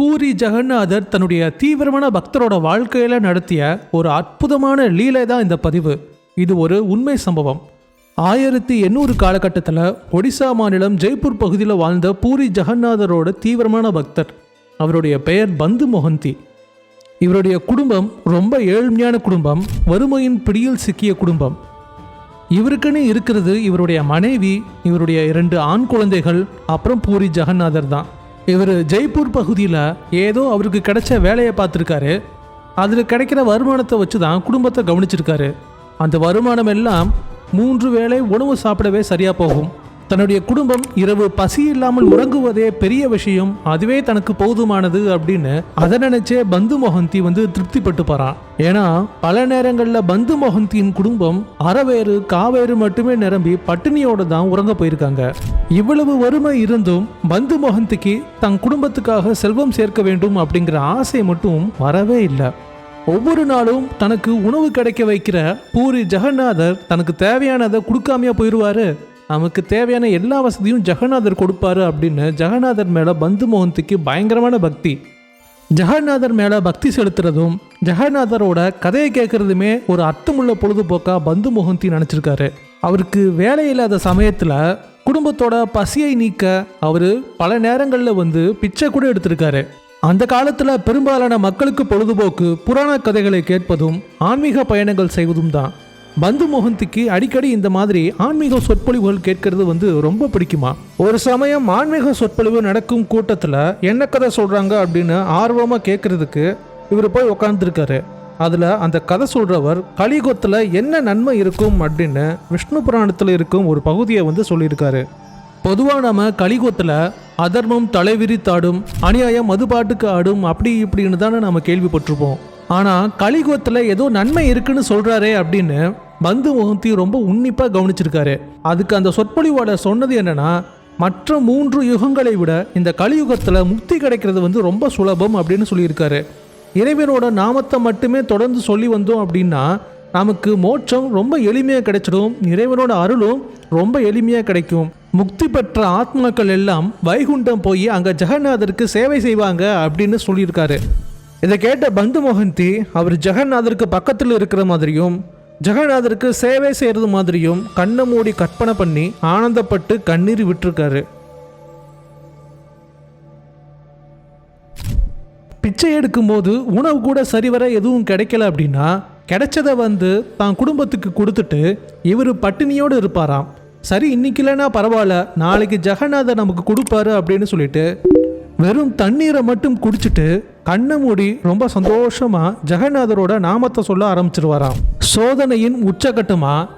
பூரி ஜெகநாதர் தன்னுடைய தீவிரமான பக்தரோட வாழ்க்கையில நடத்திய ஒரு அற்புதமான லீலை தான் இந்த பதிவு. இது ஒரு உண்மை சம்பவம். ஆயிரத்தி எண்ணூறு காலகட்டத்தில் ஒடிசா மாநிலம் ஜெய்ப்பூர் பகுதியில் வாழ்ந்த பூரி ஜெகநாதரோட தீவிரமான பக்தர். அவருடைய பெயர் பந்து மொஹந்தி இவருடைய குடும்பம் ரொம்ப ஏழ்மையான குடும்பம் வறுமையின் பிடியில் சிக்கிய குடும்பம். இவருக்குன்னு இருக்கிறது இவருடைய மனைவி இவருடைய இரண்டு ஆண் குழந்தைகள் அப்புறம் பூரி ஜெகநாதர் தான். இவர் ஜெய்ப்பூர் பகுதியில் ஏதோ அவருக்கு கிடைச்ச வேலையை பார்த்துருக்காரு. அதில் கிடைக்கிற வருமானத்தை வச்சு தான் குடும்பத்தை கவனிச்சிருக்காரு. அந்த வருமானம் எல்லாம் மூன்று வேளை உணவு சாப்பிடவே சரியாக போகும். தன்னுடைய குடும்பம் இரவு பசி இல்லாமல் உறங்குவதே பெரிய விஷயம். அதுவே தனக்கு போதுமானது அப்படின்னு அதை நினைச்சே பந்து மொஹந்தி வந்து திருப்திப்பட்டு போறான் ஏன்னா பல நேரங்களில் பந்து மொஹந்தியின் குடும்பம் அறவேறு காவேறு மட்டுமே நிரம்பி பட்டினியோட தான் உறங்க போயிருக்காங்க. இவ்வளவு வறுமை இருந்தும் பந்து மொஹந்திக்கு தன் குடும்பத்துக்காக செல்வம் சேர்க்க வேண்டும் அப்படிங்கிற ஆசை மட்டும் வரவே இல்லை. ஒவ்வொரு நாளும் தனக்கு உணவு கிடைக்க வைக்கிற பூரி ஜெகநாதர் தனக்கு தேவையானதை கொடுக்காமையா போயிடுவாரு நமக்கு தேவையான எல்லா வசதியும் ஜெகநாதர் கொடுப்பாரு அப்படின்னு ஜெகநாதர் மேலே பந்து மோகந்திக்கு பயங்கரமான பக்தி. ஜெகநாதர் மேலே பக்தி செலுத்துறதும் ஜெகநாதரோட கதையை கேட்குறதுமே ஒரு அர்த்தமுள்ள பொழுதுபோக்காக பந்து மோகந்தி நினச்சிருக்காரு. அவருக்கு வேலை இல்லாத சமயத்தில் குடும்பத்தோட பசியை நீக்க அவர் பல நேரங்களில் வந்து பிச்சை கூட எடுத்திருக்காரு. அந்த காலத்தில் பெரும்பாலான மக்களுக்கு பொழுதுபோக்கு புராண கதைகளை கேட்பதும் ஆன்மீக பயணங்கள் செய்வதும் தான் பந்து மோகந்திக்கு அடிக்கடி இந்த மாதிரி ஆன்மீக சொற்பொழிவுகள் கேட்கறது வந்து ரொம்ப பிடிக்குமா? ஒரு சமயம் ஆன்மீக சொற்பொழிவு நடக்கும் கூட்டத்தில் என்ன கதை சொல்கிறாங்க அப்படின்னு ஆர்வமாக கேட்கறதுக்கு இவர் போய் உக்காந்துருக்காரு. அதில் அந்த கதை சொல்கிறவர் கலியுகத்தில் என்ன நன்மை இருக்கும் அப்படின்னு விஷ்ணு புராணத்தில் இருக்கும் ஒரு பகுதியை வந்து சொல்லியிருக்காரு. பொதுவாக நம்ம கலிகோத்தில் அதர்மம் தலைவிரித்தாடும் அநியாயம் மதுபாட்டுக்கு ஆடும் அப்படி இப்படின்னு தானே நம்ம கேள்விப்பட்டிருப்போம். ஆனால் கலிகோத்தில் ஏதோ நன்மை இருக்குன்னு சொல்கிறாரே அப்படின்னு பந்து முகந்தி ரொம்ப உன்னிப்பாக கவனிச்சிருக்காரு. அதுக்கு அந்த சொற்பொழிவோட சொன்னது என்னன்னா மற்ற மூன்று யுகங்களை விட இந்த கலியுகத்தில் முக்தி கிடைக்கிறது வந்து ரொம்ப சுலபம் அப்படின்னு சொல்லியிருக்காரு. இறைவனோட நாமத்தை மட்டுமே தொடர்ந்து சொல்லி வந்தோம் அப்படின்னா நமக்கு மோட்சம் ரொம்ப எளிமையாக கிடைச்சிடும் இறைவனோட அருளும் ரொம்ப எளிமையாக கிடைக்கும். முக்தி பெற்ற ஆத்மாக்கள் எல்லாம் வைகுண்டம் போய் அங்கே ஜெகநாதருக்கு சேவை செய்வாங்க அப்படின்னு சொல்லியிருக்காரு. இதை கேட்ட பந்து மோகந்தி அவர் ஜெகநாதருக்கு பக்கத்தில் இருக்கிற மாதிரியும் ஜெகநாதருக்கு சேவை செய்கிறது மாதிரியும் கண்ணை மூடி கற்பனை பண்ணி ஆனந்தப்பட்டு கண்ணீர் விட்டுருக்காரு. பிச்சை எடுக்கும்போது உணவு கூட சரிவர எதுவும் கிடைக்கல அப்படின்னா கிடைச்சதை வந்து தான் குடும்பத்துக்கு கொடுத்துட்டு இவர் பட்டினியோடு இருப்பாராம். சரி இன்னைக்கு இல்லைன்னா பரவாயில்ல நாளைக்கு ஜெகநாதர் நமக்கு கொடுப்பாரு அப்படின்னு சொல்லிட்டு வெறும் தண்ணீரை மட்டும் குடிச்சிட்டு கண்ணை மூடி ரொம்ப சந்தோஷமா ஜெகநாதரோட நாமத்தை சொல்ல ஆரம்பிச்சிருவாராம். சோதனையின் உச்சகட்டமா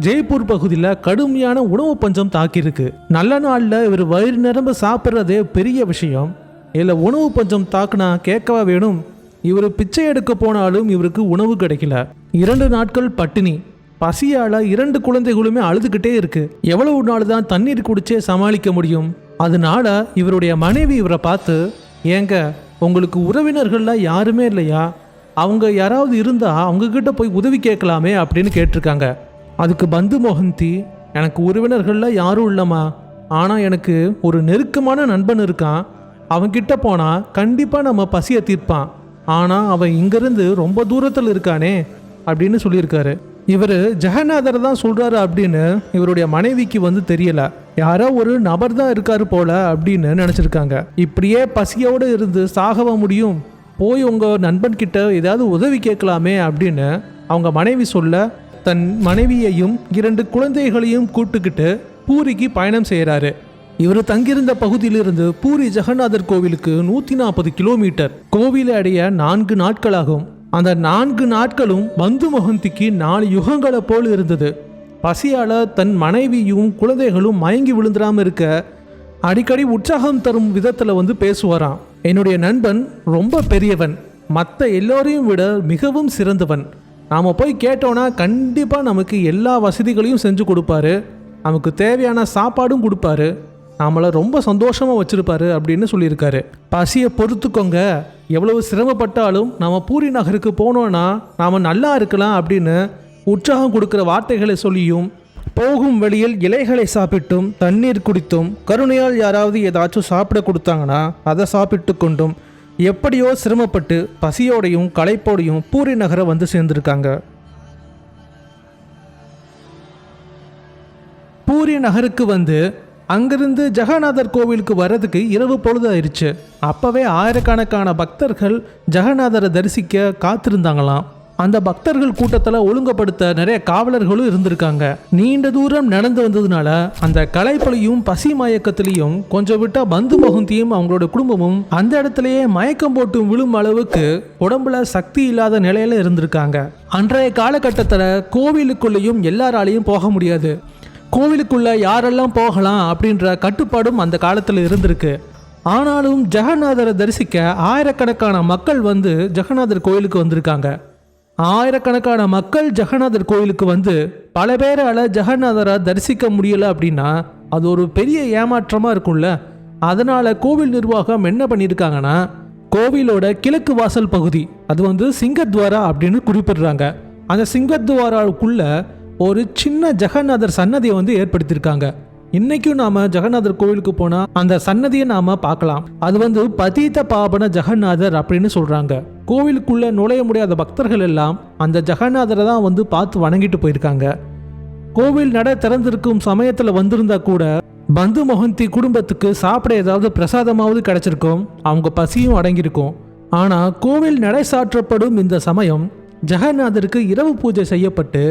ஜெய்ப்பூர் பகுதியில் கடுமையான உணவு பஞ்சம் தாக்கியிருக்கு. நல்ல நாளில் இவர் வயிறு நிரம்ப சாப்பிட்றதே பெரிய விஷயம். இதில் உணவு பஞ்சம் தாக்குனா கேட்கவா வேணும்? இவர் பிச்சை எடுக்க போனாலும் இவருக்கு உணவு கிடைக்கல. இரண்டு நாட்கள் பட்டினி. பசியால இரண்டு குழந்தைகளுமே அழுதுகிட்டே இருக்கு. எவ்வளவு நாள் தான் தண்ணீர் குடிச்சே சமாளிக்க முடியும்? அதனால இவருடைய மனைவி இவரை பார்த்து ஏங்க உங்களுக்கு உறவினர்கள்லாம் யாருமே இல்லையா? அவங்க யாராவது இருந்தால் அவங்கக்கிட்ட போய் உதவி கேட்கலாமே அப்படின்னு கேட்டிருக்காங்க. அதுக்கு பந்து மோகந்தி எனக்கு உறவினர்கள்லாம் யாரும் இல்லைம்மா. ஆனால் எனக்கு ஒரு நெருக்கமான நண்பன் இருக்கான். அவன்கிட்ட போனால் கண்டிப்பாக நம்ம பசியை தீர்ப்பான். ஆனால் அவன் இங்கேருந்து ரொம்ப தூரத்தில் இருக்கானே அப்படின்னு சொல்லியிருக்காரு. இவர் ஜெகநாதர் தான் சொல்கிறாரு அப்படின்னு இவருடைய மனைவிக்கு வந்து தெரியலை. யாரோ ஒரு நபர் தான் இருக்காரு போல அப்படின்னு நினச்சிருக்காங்க. இப்படியே பசியோடு இருந்து சாகவ முடியும். போய் உங்கள் நண்பன்கிட்ட ஏதாவது உதவி கேட்கலாமே அப்படின்னு அவங்க மனைவி சொல்ல தன் மனைவியையும் இரண்டு குழந்தைகளையும் கூட்டுக்கிட்டு பூரிக்கு பயணம் செய்கிறாரு இவர் தங்கியிருந்த பகுதியிலிருந்து பூரி ஜெகநாதர் கோவிலுக்கு நூற்றி நாற்பது கிலோமீட்டர். கோவிலை அடைய நான்கு நாட்களாகும். அந்த நான்கு நாட்களும் பந்து மொகந்திக்கு நாலு யுகங்களை போல் இருந்தது. பசியால் தன் மனைவியும் குழந்தைகளும் மயங்கி விழுந்துடாமல் இருக்க அடிக்கடி உற்சாகம் தரும் விதத்தில் வந்து பேசுவாராம். என்னுடைய நண்பன் ரொம்ப பெரியவன். மற்ற எல்லோரையும் விட மிகவும் சிறந்தவன். நாம் போய் கேட்டோன்னா கண்டிப்பாக நமக்கு எல்லா வசதிகளையும் செஞ்சு கொடுப்பாரு. நமக்கு தேவையான சாப்பாடும் கொடுப்பாரு. நம்மளை ரொம்ப சந்தோஷமாக வச்சுருப்பாரு அப்படின்னு சொல்லியிருக்காரு. பசியை பொறுத்துக்கோங்க. எவ்வளவு சிரமப்பட்டாலும் நம்ம பூரி நகருக்கு போனோன்னா நாம் நல்லா இருக்கலாம் அப்படின்னு உற்சாகம் கொடுக்குற வார்த்தைகளை சொல்லியும் போகும் வழியில் இலைகளை சாப்பிட்டும் தண்ணீர் குடித்தும் கருணையால் யாராவது ஏதாச்சும் சாப்பிட கொடுத்தாங்கன்னா அதை சாப்பிட்டு கொண்டும் எப்படியோ சிரமப்பட்டு பசியோடையும் களைப்போடையும் பூரி நகரை வந்து சேர்ந்திருக்காங்க. பூரி நகருக்கு வந்து அங்கிருந்து ஜெகநாதர் கோவிலுக்கு வர்றதுக்கு இரவு பொழுது ஆயிடுச்சு. அப்பவே ஆயிரக்கணக்கான பக்தர்கள் ஜெகநாதரை தரிசிக்க காத்திருந்தாங்களாம். அந்த பக்தர்கள் கூட்டத்தில் ஒழுங்குபடுத்த நிறைய காவலர்களும் இருந்திருக்காங்க. நீண்ட தூரம் நடந்து வந்ததுனால அந்த களைப்பலையும் பசி மயக்கத்திலையும் கொஞ்சம் விட்டா பந்து மகுந்தியும் அவங்களோட குடும்பமும் அந்த இடத்துலயே மயக்கம் போட்டு விழும் அளவுக்கு உடம்புல சக்தி இல்லாத நிலையில இருந்திருக்காங்க. அன்றைய காலகட்டத்தில் கோவிலுக்குள்ளேயும் எல்லாராலையும் போக முடியாது. கோவிலுக்குள்ள யாரெல்லாம் போகலாம் அப்படின்ற கட்டுப்பாடும் அந்த காலத்தில் இருந்திருக்கு. ஆனாலும் ஜெகநாதரை தரிசிக்க ஆயிரக்கணக்கான மக்கள் வந்து ஜெகநாதர் கோயிலுக்கு வந்திருக்காங்க. ஆயிரக்கணக்கான மக்கள் ஜெகநாதர் கோயிலுக்கு வந்து பல பேரால் ஜெகநாதரை தரிசிக்க முடியல அப்படின்னா அது ஒரு பெரிய ஏமாற்றமாக இருக்கும்ல. அதனால் கோவில் நிர்வாகம் என்ன பண்ணியிருக்காங்கன்னா கோவிலோட கிழக்கு வாசல் பகுதி அது வந்து சிங்கத்வாரா அப்படின்னு குறிப்பிடுறாங்க. அந்த சிங்கத்வாராவுக்குள்ள ஒரு சின்ன ஜெகநாதர் சன்னதியை வந்து ஏற்படுத்தியிருக்காங்க இன்னைக்கும் நாம ஜெகநாதர் கோவிலுக்கு போனா அந்த சன்னதியை நாம பார்க்கலாம். அது வந்து பதீத பாபன ஜெகநாதர் அப்படின்னு சொல்றாங்க. கோவிலுக்குள்ள நுழைய முடியாத பக்தர்கள் எல்லாம் அந்த ஜெகநாதரை தான் வந்து பார்த்து வணங்கிட்டு போயிருக்காங்க. கோவில் நட திறந்திருக்கும் சமயத்துல வந்திருந்தா கூட பந்து மொஹந்தி குடும்பத்துக்கு சாப்பிட ஏதாவது பிரசாதமாவது கிடைச்சிருக்கும். அவங்க பசியும் அடங்கியிருக்கும். ஆனா கோவில் நடை சாற்றப்படும் இந்த சமயம் ஜெகநாதருக்கு இரவு பூஜை செய்யப்பட்டு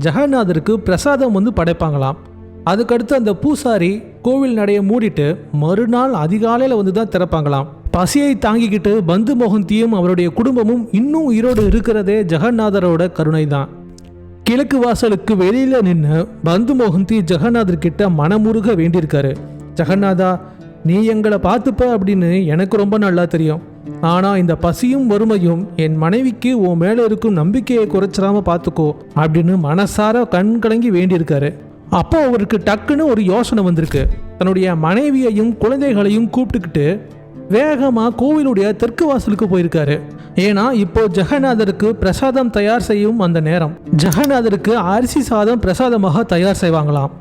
ஜெகநாதருக்கு பிரசாதம் வந்து படைப்பாங்களாம். அதுக்கடுத்து அந்த பூசாரி கோவில் நடைய மூடிட்டு மறுநாள் அதிகாலையில் வந்து தான் திறப்பாங்களாம். பசியை தாங்கிக்கிட்டு பந்து மோகந்தியும் அவருடைய குடும்பமும் இன்னும் உயிரோடு இருக்கிறதே ஜெகநாதரோட கருணை தான் கிழக்கு வாசலுக்கு வெளியில நின்று பந்து மோகந்தி ஜெகநாதர் கிட்ட மனமுருக வேண்டியிருக்காரு. ஜெகநாதா நீ எங்களை பார்த்துப்ப அப்படின்னு எனக்கு ரொம்ப நல்லா தெரியும். ஆனால் இந்த பசியும் வறுமையும் என் மனைவிக்கு உன் மேலே இருக்கும் நம்பிக்கையை குறைச்சிடாம பார்த்துக்கோ அப்படின்னு மனசார கண் கலங்கி வேண்டியிருக்காரு. அப்போ அவருக்கு டக்குன்னு ஒரு யோசனை வந்திருக்கு. தன்னுடைய மனைவியையும் குழந்தைகளையும் கூப்பிட்டுக்கிட்டு வேகமாக கோவிலுடைய தெற்கு வாசலுக்கு போயிருக்காரு. ஏன்னா இப்போ ஜெகநாதருக்கு பிரசாதம் தயார் செய்யும் அந்த நேரம். ஜெகநாதருக்கு அரிசி சாதம் பிரசாதமாக தயார் செய்வாங்களாம்.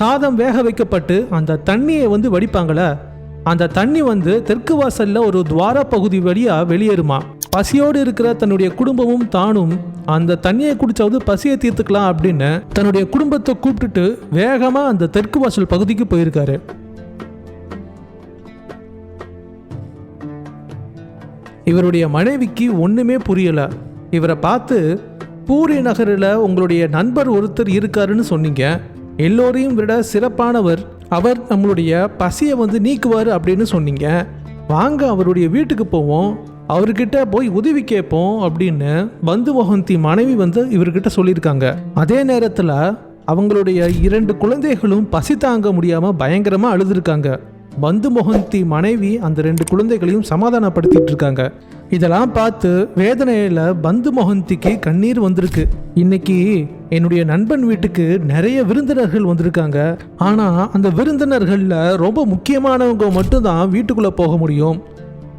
சாதம் வேக வைக்கப்பட்டு அந்த தண்ணியை வந்து வடிப்பாங்களே அந்த தண்ணி வந்து தெற்கு வாசலில் ஒரு துவார பகுதி வழியாக வெளியேறுமா. பசியோடு இருக்கிற தன்னுடைய குடும்பமும் தானும் அந்த தண்ணியை குடிச்சாவது பசியை தீர்த்துக்கலாம் அப்படின்னு தன்னுடைய குடும்பத்தை கூப்பிட்டுட்டு வேகமாக அந்த தெற்கு வாசல் பகுதிக்கு போயிருக்காரு. இவருடைய மனைவிக்கு ஒன்றுமே புரியலை. இவரை பார்த்து பூரி நகரில் உங்களுடைய நண்பர் ஒருத்தர் இருக்காருன்னு சொன்னீங்க. எல்லோரையும் விட சிறப்பானவர். அவர் நம்மளுடைய பசியை வந்து நீக்குவார் அப்படின்னு சொன்னீங்க. வாங்க அவருடைய வீட்டுக்கு போவோம். அவர்கிட்ட போய் உதவி கேட்போம் அப்படின்னு பந்து மொஹந்தி மனைவி வந்து இவர்கிட்ட சொல்லியிருக்காங்க. அதே நேரத்தில் அவங்களுடைய இரண்டு குழந்தைகளும் பசி தாங்க முடியாமல் பயங்கரமாக அழுதுருக்காங்க. பந்து மொஹந்தி மனைவி அந்த ரெண்டு குழந்தைகளையும் சமாதானப்படுத்திட்டு இருக்காங்க. இதெல்லாம் பார்த்து வேதனையில் பந்து மொஹந்திக்கு கண்ணீர் வந்திருக்கு. இன்னைக்கு என்னுடைய நண்பன் வீட்டுக்கு நிறைய விருந்தினர்கள் வந்திருக்காங்க. ஆனால் அந்த விருந்தினர்களில் ரொம்ப முக்கியமானவங்க மட்டும்தான் வீட்டுக்குள்ளே போக முடியும்.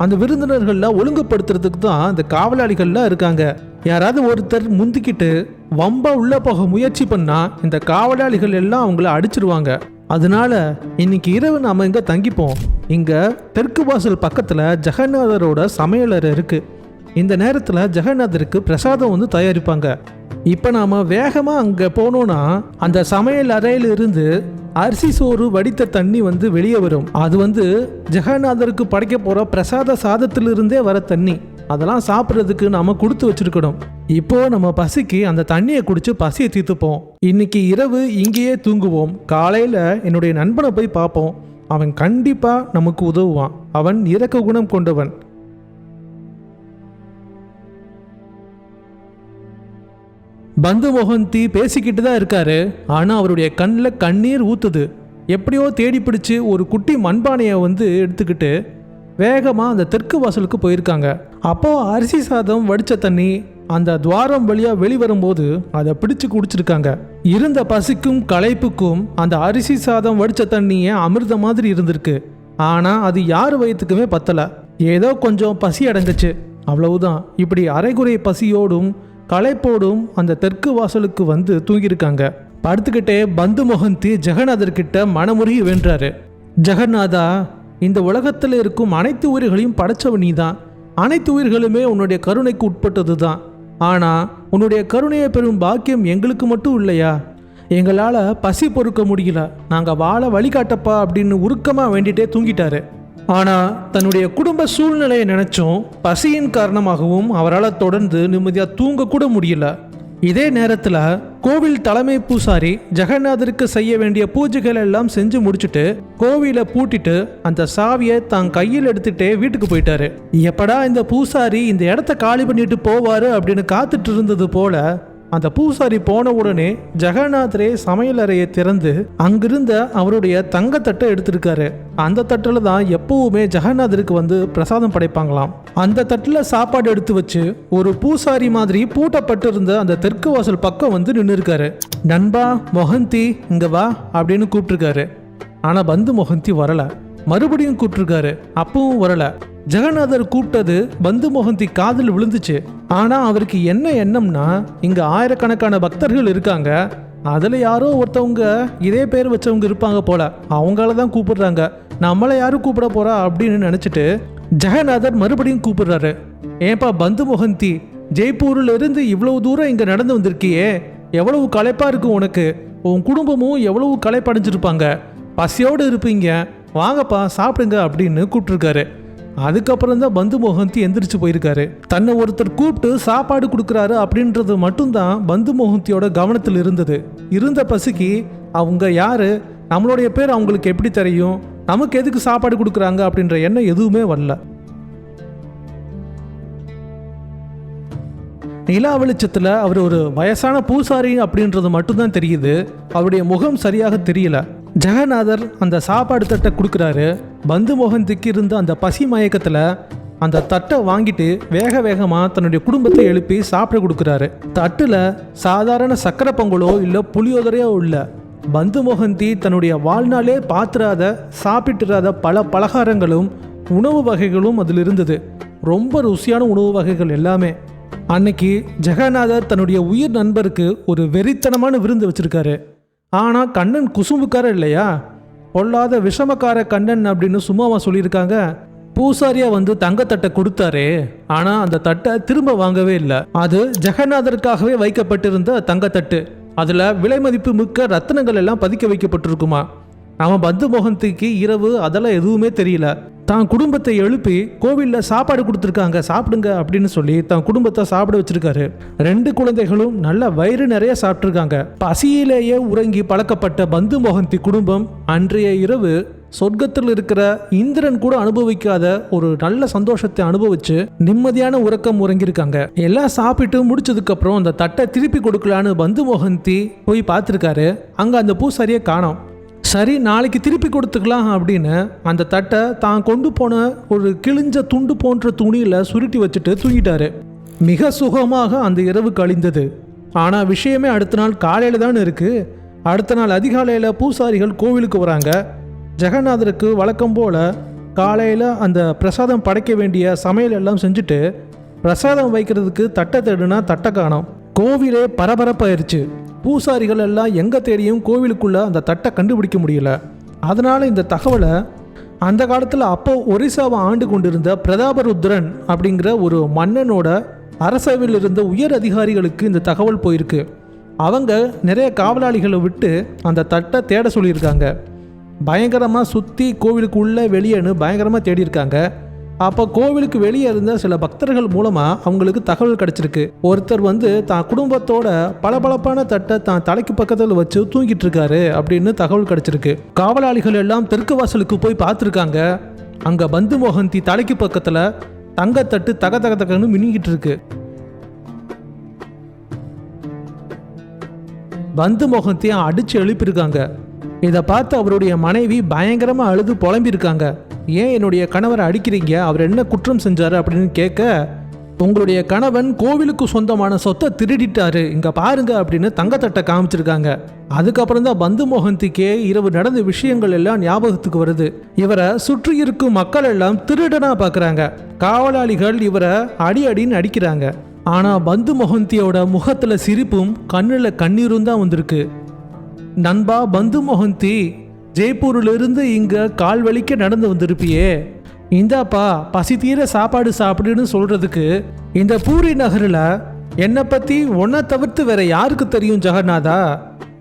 அந்த விருந்தினர்கள்லாம் ஒழுங்குபடுத்துறதுக்கு தான் இந்த காவலாளிகள்லாம் இருக்காங்க. யாராவது ஒருத்தர் முந்திக்கிட்டு வம்பா உள்ள போக முயற்சி பண்ணா இந்த காவலாளிகள் எல்லாம் அவங்கள அடிச்சிருவாங்க. அதனால இன்னைக்கு இரவு நாம இங்க தங்கிப்போம். இங்க தெற்கு வாசல் பக்கத்துல ஜெகநாதரோட சமையலறை இருக்கு. இந்த நேரத்துல ஜெகநாதருக்கு பிரசாதம் வந்து தயாரிப்பாங்க. இப்போ நாம் வேகமாக அங்கே போனோன்னா அந்த சமையல் அறையிலிருந்து அரிசி சோறு வடித்த தண்ணி வந்து வெளியே வரும். அது வந்து ஜெகநாதருக்கு படைக்க போகிற பிரசாத சாதத்திலிருந்தே வர தண்ணி. அதெல்லாம் சாப்பிட்றதுக்கு நாம் கொடுத்து வச்சிருக்கணும். இப்போ நம்ம பசிக்கு அந்த தண்ணியை குடிச்சு பசியை தீர்த்துப்போம். இன்னைக்கு இரவு இங்கேயே தூங்குவோம். காலையில் என்னுடைய நண்பனை போய் பார்ப்போம். அவன் கண்டிப்பாக நமக்கு உதவுவான். அவன் இறக்க குணம் கொண்டவன். பந்து மொஹந்தி பேசிக்கிட்டு தான் இருக்காரு. ஆனால் அவருடைய கண்ணில் கண்ணீர் ஊத்துது. எப்படியோ தேடி பிடிச்சி ஒரு குட்டி மண்பானையை வந்து எடுத்துக்கிட்டு வேகமாக அந்த தெற்கு வாசலுக்கு போயிருக்காங்க. அப்போது அரிசி சாதம் வடித்த தண்ணி அந்த துவாரம் வழியாக வெளிவரும்போது அதை பிடிச்சு குடிச்சிருக்காங்க. இருந்த பசிக்கும் களைப்புக்கும் அந்த அரிசி சாதம் வடித்த தண்ணியே அமிர்த மாதிரி இருந்திருக்கு. ஆனால் அது யார் வயிற்றுக்குமே பத்தலை. ஏதோ கொஞ்சம் பசி அடைஞ்சிச்சு. அவ்வளவுதான். இப்படி அரைகுறை பசியோடும் களைப்போடும் அந்த தெற்கு வாசலுக்கு வந்து தூங்கியிருக்காங்க. படுத்துக்கிட்டே பந்து மொஹந்தி ஜெகநாதர்கிட்ட மனமுருகி வென்றாரு. ஜெகநாதா இந்த உலகத்தில் இருக்கும் அனைத்து உயிர்களையும் படைச்சவ நீ தான் அனைத்து உயிர்களுமே உன்னுடைய கருணைக்கு உட்பட்டது தான் ஆனால் உன்னுடைய கருணையை பெறும் பாக்கியம் எங்களுக்கு மட்டும் இல்லையா? எங்களால் பசி பொறுக்க முடியல. நாங்கள் வாழ வழிகாட்டப்பா அப்படின்னு உருக்கமாக வேண்டிட்டே தூங்கிட்டாரு. ஆனால் தன்னுடைய குடும்ப சூழ்நிலையை நினைச்சும் பசியின் காரணமாகவும் அவரால் தொடர்ந்து நிம்மதியாக தூங்கக்கூட முடியல. இதே நேரத்தில் கோவில் தலைமை பூசாரி ஜெகநாதருக்கு செய்ய வேண்டிய பூஜைகள் எல்லாம் செஞ்சு முடிச்சுட்டு கோவிலை பூட்டிட்டு அந்த சாவியை தான் கையில் எடுத்துட்டே வீட்டுக்கு போயிட்டாரு. எப்படா இந்த பூசாரி இந்த இடத்த காலி பண்ணிட்டு போவாரு அப்படின்னு காத்துட்டு இருந்தது போல அந்த பூசாரி போன உடனே ஜெகநாதரே சமையலறையை திறந்து அங்கிருந்த அவருடைய தங்கத்தட்டை எடுத்திருக்காரு. அந்த தட்டில் தான் எப்பவுமே ஜெகநாதருக்கு வந்து பிரசாதம் படைப்பாங்களாம். அந்த தட்டில் சாப்பாடு எடுத்து வச்சு ஒரு பூசாரி மாதிரி பூட்டப்பட்டிருந்த அந்த தெற்கு வாசல் பக்கம் வந்து நின்று இருக்காரு நண்பா மொஹந்தி இங்க வா அப்படின்னு கூப்பிட்டுருக்காரு. ஆனால் பந்து மொஹந்தி வரல. மறுபடியும் கூப்பிட்டுருக்காரு. அப்பவும் வரல. ஜெகநாதர் கூப்பிட்டது பந்து மோகந்தி காதில் விழுந்துச்சு. ஆனா அவருக்கு என்ன எண்ணம்னா இங்க ஆயிரக்கணக்கான பக்தர்கள் இருக்காங்க. அதுல யாரோ ஒருத்தவங்க இதே பேர் வச்சவங்க இருப்பாங்க போல. அவங்கள தான் கூப்பிடுறாங்க. நம்மளை யாரும் கூப்பிட போறா அப்படின்னு நினைச்சிட்டு ஜெகநாதர் மறுபடியும் கூப்பிடுறாரு. ஏன்பா பந்து மோகந்தி ஜெய்ப்பூர்ல இருந்து இவ்வளவு தூரம் இங்க நடந்து வந்திருக்கியே. எவ்வளவு களைப்பா இருக்கும் உனக்கு. உன் குடும்பமும் எவ்வளவு களைப்படைஞ்சிருப்பாங்க. பசியோடு இருப்பீங்க. வாங்கப்பா சாப்பிடுங்க அப்படின்னு கூப்பிட்டுருக்காரு. அதுக்கப்புறம் தான் பந்து மோகந்தி எந்திரிச்சு போயிருக்காரு. தன்னை ஒருத்தர் கூப்பிட்டு சாப்பாடு கொடுக்குறாரு அப்படின்றது மட்டும்தான் பந்து மோகந்தியோட கவனத்தில் இருந்தது. இருந்த பசிக்கு அவங்க யாரு? நம்மளுடைய பேர் அவங்களுக்கு எப்படி தெரியும்? நமக்கு எதுக்கு சாப்பாடு கொடுக்குறாங்க அப்படின்ற எண்ணம் எதுவுமே வரல. நிலா வெளிச்சத்தில் அவர் ஒரு வயசான பூசாரி அப்படின்றது மட்டும்தான் தெரியுது. அவருடைய முகம் சரியாக தெரியல. ஜெகநாதர் அந்த சாப்பாடு தட்டை கொடுக்குறாரு. பந்து மோகந்திக்கு இருந்த அந்த பசி மயக்கத்தில் அந்த தட்டை வாங்கிட்டு வேக வேகமாக தன்னுடைய குடும்பத்தை எழுப்பி சாப்பிட கொடுக்குறாரு. தட்டில் சாதாரண சக்கரை பொங்கலோ இல்லை புளியோதரையோ இல்லை. பந்து மோகந்தி தன்னுடைய வாழ்நாளே பாத்திராத சாப்பிட்டுறாத பல பலகாரங்களும் உணவு வகைகளும் அதில் இருந்தது. ரொம்ப ருசியான உணவு வகைகள் எல்லாமே. அன்னைக்கு ஜெகநாதர் தன்னுடைய உயிர் நண்பருக்கு ஒரு வெறித்தனமான விருந்து வச்சிருக்காரு. ஆனால் கண்ணன் குசும்புக்காரர் இல்லையா? பொல்லாத விஷமக்கார கண்ணன் அப்படின்னு சும்மாவா சொல்லியிருக்காங்க. பூசாரியா வந்து தங்கத்தட்டை கொடுத்தாரே. ஆனா அந்த தட்டை திரும்ப வாங்கவே இல்லை. அது ஜெகநாதருக்காகவே வைக்கப்பட்டிருந்த தங்கத்தட்டு. அதுல விலை மதிப்பு மிக்க ரத்தினங்கள் எல்லாம் பதிக்க வைக்கப்பட்டிருக்குமா? அவன் பந்து மோகந்திக்கு இரவு அதெல்லாம் எதுவுமே தெரியல. தான் குடும்பத்தை எழுப்பி கோவிலில் சாப்பாடு கொடுத்துருக்காங்க சாப்பிடுங்க அப்படின்னு சொல்லி தான் குடும்பத்தை சாப்பிட வச்சிருக்காரு. ரெண்டு குழந்தைகளும் நல்ல வயிறு நிறைய சாப்பிட்ருக்காங்க பசியிலேயே உறங்கி பழக்கப்பட்ட பந்து மோகந்தி குடும்பம் அன்றைய இரவு சொர்க்கத்தில் இருக்கிற இந்திரன் கூட அனுபவிக்காத ஒரு நல்ல சந்தோஷத்தை அனுபவிச்சு நிம்மதியான உறக்கம் உறங்கியிருக்காங்க. எல்லாம் சாப்பிட்டு முடிச்சதுக்கு அப்புறம் அந்த தட்டை திருப்பி கொடுக்கலான்னு பந்து மோகந்தி போய் பார்த்துருக்காரு. அங்க அந்த பூசாரியை காணோம். சரி நாளைக்கு திருப்பி கொடுத்துக்கலாம் அப்படின்னு அந்த தட்டை தான் கொண்டு போன ஒரு கிழிஞ்ச துண்டு போன்ற துணியில் சுருட்டி வச்சுட்டு தூங்கிட்டாரு. மிக சுகமாக அந்த இரவு கழிந்தது. ஆனால் விஷயமே அடுத்த நாள் காலையில் தான் இருக்குது அடுத்த நாள் அதிகாலையில் பூசாரிகள் கோவிலுக்கு வராங்க. ஜெகநாதருக்கு வழக்கம் போல் காலையில் அந்த பிரசாதம் படைக்க வேண்டிய சமையல் எல்லாம் செஞ்சுட்டு பிரசாதம் வைக்கிறதுக்கு தட்டை தேடுனா தட்டை காணும். கோவிலே பரபரப்பாயிருச்சு. பூசாரிகள் எல்லாம் எங்கே தேடியும் கோவிலுக்குள்ளே அந்த தட்டை கண்டுபிடிக்க முடியல. அதனால் இந்த தகவலை அந்த காலத்தில் அப்போ ஒரிசாவை ஆண்டு கொண்டிருந்த பிரதாபருத்ரன் அப்படிங்கிற ஒரு மன்னனோட அரசவையில் இருந்த உயர் அதிகாரிகளுக்கு இந்த தகவல் போயிருக்கு. அவங்க நிறைய காவலாளிகளை விட்டு அந்த தட்டை தேட சொல்லியிருக்காங்க. பயங்கரமாக சுற்றி கோவிலுக்கு உள்ளே வெளியேன்னு பயங்கரமாக தேடி இருக்காங்க அப்போ கோவிலுக்கு வெளியே இருந்த சில பக்தர்கள் மூலமாக அவங்களுக்கு தகவல் கிடைச்சிருக்கு. ஒருத்தர் வந்து தான் குடும்பத்தோட பளபளப்பான தட்டை தான் தலைக்கு பக்கத்தில் வச்சு தூங்கிட்டு இருக்காரு அப்படின்னு தகவல் கிடைச்சிருக்கு. காவலாளிகள் எல்லாம் தெற்கு வாசலுக்கு போய் பார்த்துருக்காங்க. அங்கே பந்து மோகந்தி தலைக்கு பக்கத்தில் தங்கத்தட்டு தக தக தகன்னு மின்னிக்கிட்டு இருக்கு. பந்து மோகத்தையை அடிச்சு எழுப்பியிருக்காங்க. இதை பார்த்து அவருடைய மனைவி பயங்கரமாக அழுது புலம்பியிருக்காங்க. ஏன் என்னுடைய கணவரை அடிக்கிறீங்க? அவர் என்ன குற்றம் செஞ்சார் அப்படின்னு கேட்க உங்களுடைய கணவன் கோவிலுக்கு சொந்தமான சொத்தை திருடிட்டாரு. இங்கே பாருங்க அப்படின்னு தங்கத்தட்டை காமிச்சிருக்காங்க. அதுக்கப்புறம் தான் பந்து மோகந்திக்கே இரவு நடந்த விஷயங்கள் எல்லாம் ஞாபகத்துக்கு வருது. இவரை சுற்றி இருக்கும் மக்கள் எல்லாம் திருடனா பார்க்குறாங்க காவலாளிகள் இவரை அடி அடின்னு அடிக்கிறாங்க. ஆனால் பந்து மொஹந்தியோட முகத்தில் சிரிப்பும் கண்ணில் கண்ணீரும் தான் வந்திருக்கு. நண்பா பந்து மொஹந்தி ஜெய்ப்பூரிலிருந்து இங்கே கால் வலிக்க நடந்து வந்திருப்பியே. இந்தாப்பா பசி தீர சாப்பாடு சாப்பிடுன்னு சொல்கிறதுக்கு இந்த பூரி நகரில் என்னை பற்றி ஒன்றை தவிர்த்து வேற யாருக்கு தெரியும் ஜெகநாதா?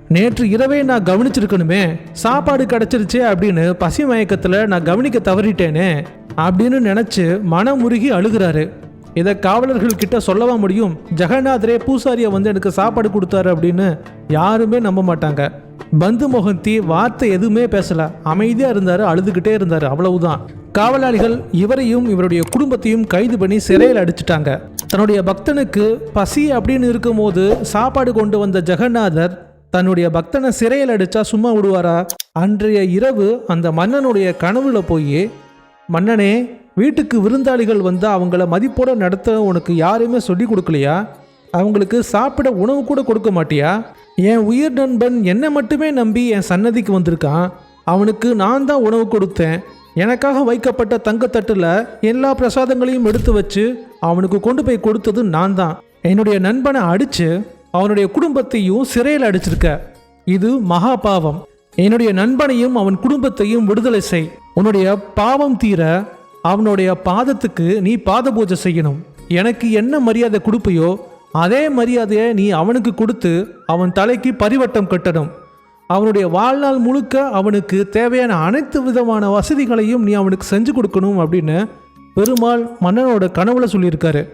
நேற்று இரவே நான் கவனிச்சிருக்கணுமே. சாப்பாடு கிடச்சிருச்சே அப்படின்னு பசி மயக்கத்தில் நான் கவனிக்க தவறிட்டேனே அப்படின்னு நினச்சி மனமுருகி அழுகிறாரு. இதை காவலர்கள் கிட்ட சொல்லவா முடியும்? ஜெகநாதரே பூசாரியை வந்து எனக்கு சாப்பாடு கொடுத்தாரு அப்படின்னு யாருமே நம்ப மாட்டாங்க. பந்து மோகந்தி வார்த்தை எதுவுமே பேசல. அமைதியா இருந்தாரு அழுதுகிட்டே இருந்தாரு அவ்வளவுதான். காவலாளிகள் இவரையும் இவருடைய குடும்பத்தையும் கைது பண்ணி சிறையில் அடிச்சிட்டாங்க. தன்னுடைய பக்தனுக்கு பசி அப்படின்னு இருக்கும்போது சாப்பாடு கொண்டு வந்த ஜெகநாதர் தன்னுடைய பக்தனை சிறையில் அடிச்சா சும்மா விடுவாரா? அன்றைய இரவு அந்த மன்னனுடைய கனவுல போய் மன்னனே வீட்டுக்கு விருந்தாளிகள் வந்து அவங்கள மதிப்போட நடத்த உனக்கு யாரையுமே சொல்லி கொடுக்கலையா? அவங்களுக்கு சாப்பிட உணவு கூட கொடுக்க மாட்டியா? என் உயிர் நண்பன் என்னை மட்டுமே நம்பி என் சன்னதிக்கு வந்திருக்கான். அவனுக்கு நான் தான் உணவு கொடுத்தேன். எனக்காக வைக்கப்பட்ட தங்கத்தட்டில் எல்லா பிரசாதங்களையும் எடுத்து வச்சு அவனுக்கு கொண்டு போய் கொடுத்தது நான் தான். என்னுடைய நண்பனை அடித்து அவனுடைய குடும்பத்தையும் சிறையில் அடிச்சிருக்க. இது மகா பாவம். என்னுடைய நண்பனையும் அவன் குடும்பத்தையும் விடுதலை செய். உன்னுடைய பாவம் தீர அவனுடைய பாதத்துக்கு நீ பாத பூஜை செய்யணும். எனக்கு என்ன மரியாதை கொடுப்பையோ அதே மரியாதையை நீ அவனுக்கு கொடுத்து அவன் தலைக்கு பரிவட்டம் கட்டணும். அவனுடைய வாழ்நாள் முழுக்க அவனுக்கு தேவையான அனைத்து விதமான வசதிகளையும் நீ அவனுக்கு செஞ்சு கொடுக்கணும் அப்படின்னு பெருமாள் மன்னனோட கனவுல சொல்லியிருக்காரு.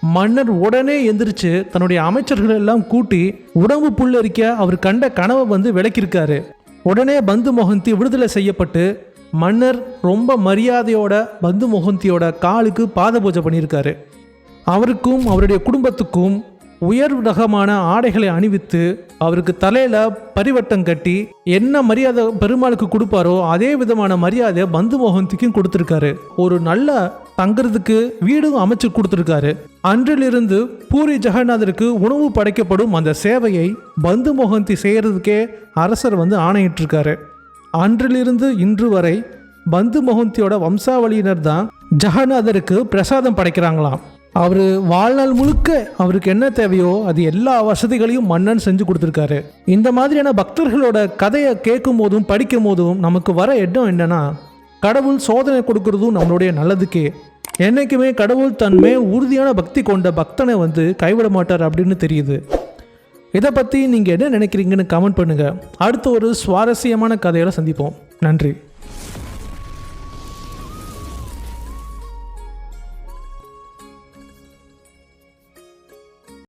மன்னர் உடனே எந்திரிச்சு தன்னுடைய அமைச்சர்கள் எல்லாம் கூட்டி உடம்பு புல்லரிக்க அவர் கண்ட கனவை வந்து விளக்கியிருக்காரு. உடனே பந்து மொகந்தி விடுதலை செய்யப்பட்டு மன்னர் ரொம்ப மரியாதையோட பந்து மொகந்தியோட காலுக்கு பாத பூஜை பண்ணியிருக்காரு. அவருக்கும் அவருடைய குடும்பத்துக்கும் உயர் ரகமான ஆடைகளை அணிவித்து அவருக்கு தலையில பரிவட்டம் கட்டி என்ன மரியாதை பெருமாளுக்கு கொடுப்பாரோ அதே விதமான மரியாதை பந்து மோகந்திக்கும் கொடுத்துருக்காரு. ஒரு நல்ல தங்குறதுக்கு வீடும் அமைச்சு கொடுத்துருக்காரு. அன்றிலிருந்து பூரி ஜெகநாதருக்கு உணவு படைக்கப்படும் அந்த சேவையை பந்து மோகந்தி செய்யறதுக்கே அரசர் வந்து ஆணையிட்டிருக்காரு. அன்றிலிருந்து இன்று வரை பந்து மொஹந்தியோட வம்சாவளியினர் தான் ஜெகநாதருக்கு பிரசாதம் படைக்கிறாங்களாம். அவர் வாழ்நாள் முழுக்க அவருக்கு என்ன தேவையோ அது எல்லா வசதிகளையும் மன்னன் செஞ்சு கொடுத்துருக்காரு. இந்த மாதிரியான பக்தர்களோட கதையை கேட்கும் போதும் படிக்கும் போதும் நமக்கு வர எண்ணம் என்னன்னா கடவுள் சோதனை கொடுக்கறதும் நம்மளுடைய நல்லதுக்கே. என்றைக்குமே கடவுள் தன்மே உறுதியான பக்தி கொண்ட பக்தனை வந்து கைவிட மாட்டார் அப்படின்னு தெரியுது. இதை பற்றி நீங்கள் என்ன நினைக்கிறீங்கன்னு கமெண்ட் பண்ணுங்கள் அடுத்த ஒரு சுவாரஸ்யமான கதையோட சந்திப்போம். நன்றி.